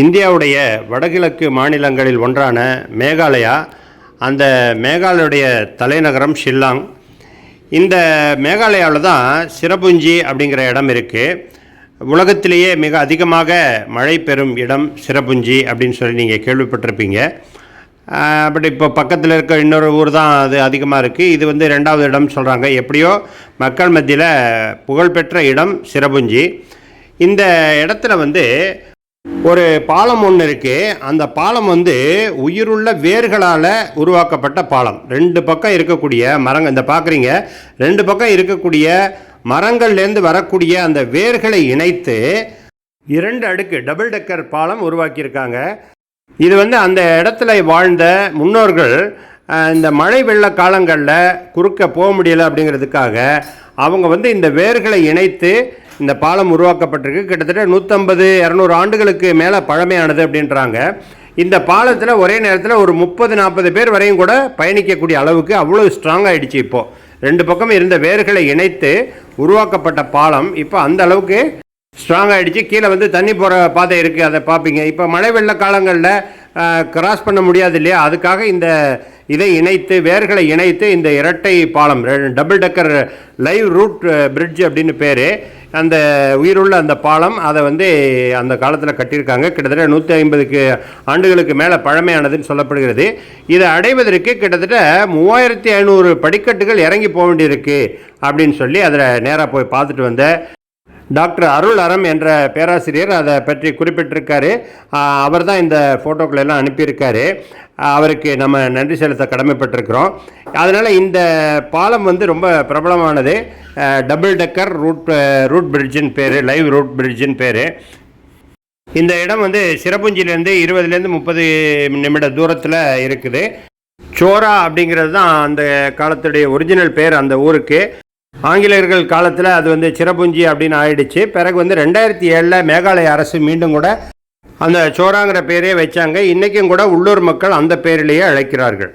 இந்தியாவுடைய வடகிழக்கு மாநிலங்களில் ஒன்றான மேகாலயா அந்த மேகாலயுடைய தலைநகரம் ஷில்லாங். இந்த மேகாலயாவில் தான் சிரபுஞ்சி அப்படிங்கிற இடம் இருக்குது உலகத்திலேயே மிக அதிகமாக மழை பெறும் இடம் சிரபுஞ்சி அப்படின்னு சொல்லி நீங்கள் கேள்விப்பட்டிருப்பீங்க. பட் இப்போ பக்கத்தில் இருக்க இன்னொரு ஊர் தான் அது அதிகமாக இருக்குது இது வந்து ரெண்டாவது இடம் சொல்கிறாங்க எப்படியோ மக்கள் மத்தியில் புகழ்பெற்ற இடம் சிரபுஞ்சி. இந்த இடத்துல வந்து ஒரு பாலம் ஒன்று இருக்குது அந்த பாலம் வந்து உயிருள்ள வேர்களால் உருவாக்கப்பட்ட பாலம். ரெண்டு பக்கம் இருக்கக்கூடிய மரங்கள் இந்த பார்க்குறீங்க ரெண்டு பக்கம் இருக்கக்கூடிய மரங்கள்லேருந்து வரக்கூடிய அந்த வேர்களை இணைத்து இரண்டு அடுக்கு டபுள் டெக்கர் பாலம் உருவாக்கியிருக்காங்க. இது வந்து அந்த இடத்துல வாழ்ந்த முன்னோர்கள் இந்த மழை வெள்ள காலங்களில் குறுக்க போக முடியலை அப்படிங்கிறதுக்காக அவங்க வந்து இந்த வேர்களை இணைத்து இந்த பாலம் உருவாக்கப்பட்டிருக்கு. கிட்டத்தட்ட நூற்றம்பது இரநூறு ஆண்டுகளுக்கு மேலே பழமையானது அப்படின்றாங்க. இந்த பாலத்தில் ஒரே நேரத்தில் ஒரு முப்பது நாற்பது பேர் வரையும் கூட பயணிக்கக்கூடிய அளவுக்கு அவ்வளோ ஸ்ட்ராங் ஆகிடுச்சு இப்போது ரெண்டு பக்கம் இருந்த வேர்களை இணைத்து உருவாக்கப்பட்ட பாலம் இப்போ அந்த அளவுக்கு ஸ்ட்ராங் ஆகிடுச்சு கீழே வந்து தண்ணி போகிற பாதை இருக்குது அதை பார்ப்பீங்க. இப்போ மழை வெள்ள காலங்களில் கிராஸ் பண்ண முடியாது இல்லையா? அதுக்காக இந்த இதை இணைத்து வேர்களை இணைத்து இந்த இரட்டை பாலம் double decker live root bridge அப்படின்னு பேர். அந்த உயிருள்ள அந்த பாலம் அதை வந்து அந்த காலத்தில் கட்டியிருக்காங்க. கிட்டத்தட்ட நூற்றி ஐம்பதுக்கு ஆண்டுகளுக்கு மேலே பழமையானதுன்னு சொல்லப்படுகிறது. இதை அடைவதற்கு கிட்டத்தட்ட மூவாயிரத்தி ஐநூறு படிக்கட்டுகள் இறங்கி போக வேண்டியிருக்கு அப்படின்னு சொல்லி அதில் நேராக போய் பார்த்துட்டு வந்தேன் டாக்டர் அருள் அறம் என்ற பேராசிரியர் அதை பற்றி குறிப்பிட்டிருக்காரு. அவர் தான் இந்த ஃபோட்டோக்கள் எல்லாம் அனுப்பியிருக்காரு. அவருக்கு நம்ம நன்றி செலுத்த கடமைப்பட்டிருக்கிறோம். அதனால் இந்த பாலம் வந்து ரொம்ப பிரபலமானது. டபுள் டெக்கர் ரூட் ரூட் பிரிட்ஜின் பேர் லைவ் ரூட் பிரிட்ஜின் பேர். இந்த இடம் வந்து சிறப்புஞ்சிலேருந்து இருபதுலேருந்து முப்பது நிமிட தூரத்தில் இருக்குது. சோரா அப்படிங்கிறது தான் அந்த காலத்துடைய ஒரிஜினல் பேர் அந்த ஊருக்கு. ஆங்கிலேயர்கள் காலத்தில் அது வந்து சிறப்புஞ்சி அப்படின்னு ஆயிடுச்சு. பிறகு வந்து ரெண்டாயிரத்தி ஏழில் மேகாலய அரசு மீண்டும் கூட அந்த சோராங்கிற பேரே வச்சாங்க. இன்றைக்கும் கூட உள்ளூர் மக்கள் அந்த பேரிலேயே அழைக்கிறார்கள்.